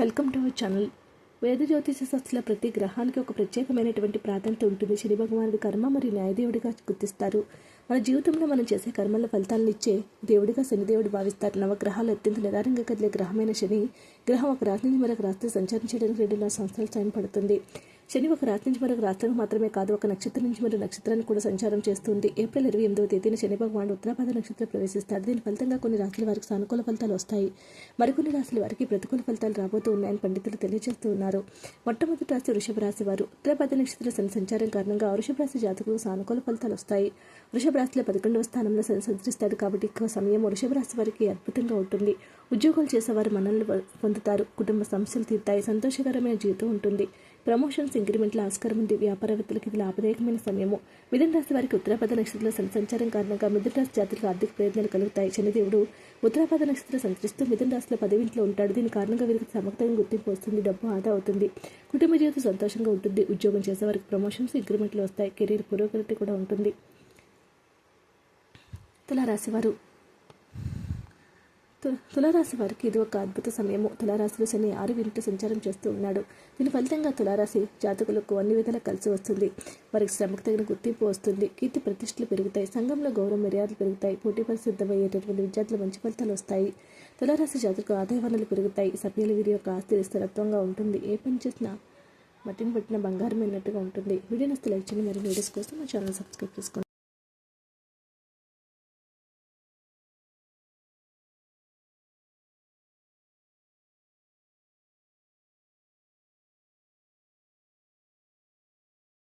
Welcome to our channel. వేద జ్యోతిష శాస్త్రంలో ప్రతి గ్రహానికి ఒక ప్రత్యేకమైనటువంటి ప్రాధాన్యత ఉంటుంది. శని భగవానుడి కర్మ మరియు న్యాయదేవుడిగా గుర్తిస్తారు. మన జీవితంలో మనం చేసే కర్మల ఫలితాలను ఇచ్చే దేవుడిగా శనిదేవుడు భావిస్తారు. నవగ్రహాలు అత్యంత నిదారంగా కదిలే గ్రహమైన శని గ్రహం ఒక రాశి నుంచి మరొక రాష్ట్రం సంచారం చేయడానికి నాలుగు సంవత్సరాలు టైం పడుతుంది. శని ఒక రాత్రి నుంచి మరొక రాత్రికి మాత్రమే కాదు ఒక నక్షత్రం నుంచి మరో నక్షత్రాన్ని కూడా సంచారం చేస్తుంది. ఏప్రిల్ ఇరవై ఎనిమిదవ తేదీన శని భగవానుడు ఉత్తరాపాద నక్షత్రం ప్రవేశిస్తాడు దీని ఫలితంగా కొన్ని రాశుల వారికి సానుకూల ఫలితాలు వస్తాయి. మరికొన్ని రాశుల వారికి ప్రతికూల ఫలితాలు రాబోతూ ఉన్నాయని పండితులు తెలియజేస్తూ ఉన్నారు. మొట్టమొదటి రాశి వృషభ రాశి వారు. ఉత్తరాపాద నక్షత్ర శని సంచారం కారణంగా వృషభ రాశి జాతకులకు సానుకూల ఫలితాలు వస్తాయి. వృషభ రాశిలో పదకొండవ స్థానంలో సంచరిస్తాడు కాబట్టి ఎక్కువ సమయం వృషభ రాశి వారికి అద్భుతంగా ఉంటుంది. ఉద్యోగాలు చేసేవారు మనల్ని పొందుతారు. కుటుంబ సమస్యలు తీరుతాయి. సంతోషకరమైన జీవితం ఉంటుంది. ప్రమోషన్స్ ఇంక్రిమెంట్ల ఆస్కారం ఉంది వ్యాపారవేత్తలకు ఇది లాభదాయకమైన సమయము. మిథున రాశి వారికి ఉత్తరాపద నక్షత్రంలో సంచారం కారణంగా మిథున రాశి జాతులకు ఆర్థిక ప్రయత్నాలు కలుగుతాయి. శనిదేవుడు ఉత్తరాపద నక్షత్రం సంచరిస్తూ మిథున రాశిలో పదవింట్లో ఉంటాడు. దీని కారణంగా వీరికి సమగ్రంగా గుర్తింపు వస్తుంది. డబ్బు ఆదా అవుతుంది. కుటుంబ జీవితం సంతోషంగా ఉంటుంది. ఉద్యోగం చేసేవారికి ప్రమోషన్స్ ఇంక్రిమెంట్లు వస్తాయి. కెరీర్ పురోగతి కూడా ఉంటుంది. తులారాశివారు తులారాశి వారికి ఇది ఒక అద్భుత సమయము. తులారాశిలో శని ఆరు వింటూ సంచారం చేస్తూ ఉన్నాడు. దీని ఫలితంగా తులారాశి జాతకులకు అన్ని విధాలా కలిసి వస్తుంది. వారికి శ్రమకు తగిన గుర్తింపు వస్తుంది. కీర్తి ప్రతిష్టలు పెరుగుతాయి. సంఘంలో గౌరవ మర్యాదలు పెరుగుతాయి. పోటీ పరిసిద్ధమయ్యేటటువంటి విద్యార్థులు మంచి ఫలితాలు వస్తాయి. తులారాశి జాతకు ఆదాయ వనరులు పెరుగుతాయి. సభ్యులు వీరి యొక్క ఆస్తి స్థిరత్వంగా ఉంటుంది. ఏ పని చేసినా మట్టిని పట్టిన బంగారం అయినట్టుగా ఉంటుంది. వీడియో నస్తే లైక్ చేయండి. మరి వీడియోస్ కోసం మా ఛానల్ సబ్స్క్రైబ్ చేసుకోండి.